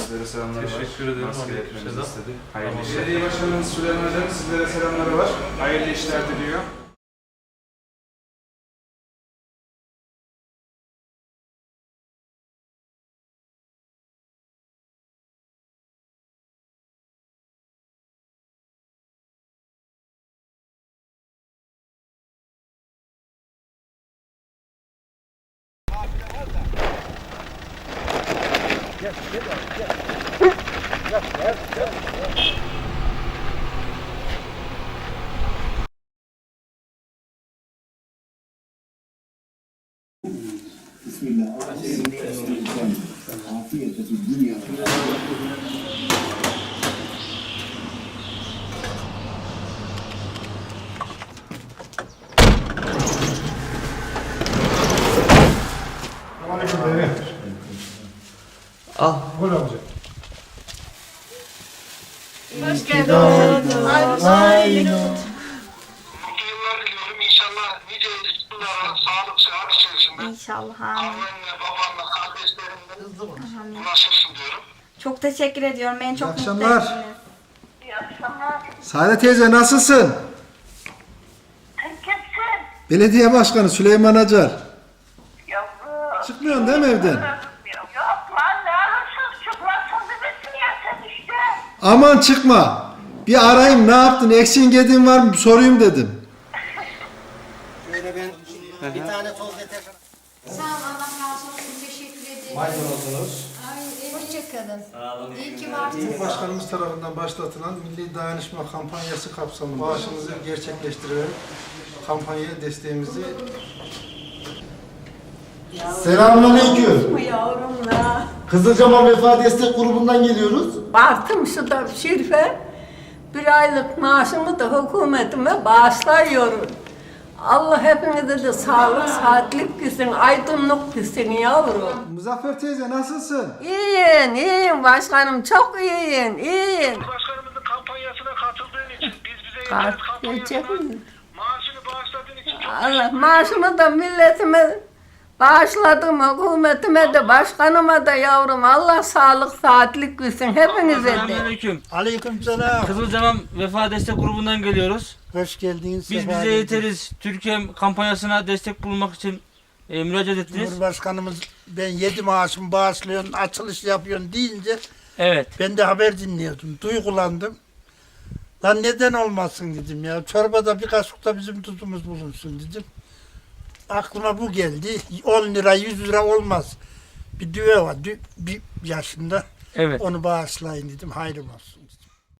Sizlere selamlar var. Teşekkür ederim. Maske selam. istedi. Hayırlı işler. Belediye Başkanımız Süleyman Hocam sizlere selamları var. Hayırlı işler diliyor. gel, gel, gel. Gel, gel, gel. gel. Bismillah. Afiyet olsun dünya. Tamam, Al. Gol olacak. Hoş geldin. Hayırlı yıllar diliyorum. İnşallah nice yıllara sağlık, sıhhat içerisinde. İnşallah. Annenle, babanla, kardeşlerinle ulaşırsın diyorum. Çok teşekkür ediyorum. Beni çok İyi mutlu akşamlar. ettiniz. İyi akşamlar. Sade teyze nasılsın? Belediye Başkanı Süleyman Acar. Yavrum. Çıkmıyorsun değil mi evden? Aman çıkma. Bir arayayım ne yaptın? Eksiğin gediğin var mı? Bir sorayım dedim. Sağ olun, Allah razı olsun. Teşekkür ederim. Maydanozdunuz. Ay, hoşçakalın. Sağ olun. İyi ki varsınız. Başkanımız tarafından başlatılan Milli Dayanışma kampanyası kapsamında bağışımızı gerçekleştirerek kampanyaya desteğimizi Selamünaleyküm. Yavrumla. Kızılcama Vefa Destek Grubu'ndan geliyoruz. Baktım şu da şerife. Bir aylık maaşımı da hükümetime bağışlıyorum. Allah hepinize de sağlık, saatlik gitsin, aydınlık gitsin yavrum. Muzaffer teyze nasılsın? İyiyim, iyiyim başkanım. Çok iyiyim, iyiyim. Başkanımızın kampanyasına katıldığın için, biz bize yeteriz geçecek kampanyasına mi? maaşını bağışladığın için çok Allah maaşımı da milletime bağışladım, hükümetime de, başkanıma da yavrum. Allah sağlık, saatlik gitsin hepinize de. Selamünaleyküm. Aleykümselam. Kızılcamam Vefa Destek Grubu'ndan geliyoruz. Hoş geldiniz. Biz sefa bize geldiniz. yeteriz. Türkiye kampanyasına destek bulmak için e, müracaat ettiniz. Cumhurbaşkanımız ben yedi maaşımı bağışlıyorsun, açılış yapıyorsun deyince Evet. ben de haber dinliyordum. Duygulandım. Lan neden olmasın dedim ya. Çorbada bir kaşık da bizim tuzumuz bulunsun dedim. Aklıma bu geldi. 10 lira 100 lira olmaz. Bir düve var. dü- bir yaşında. Evet. Onu bağışlayın dedim. Hayrım olsun.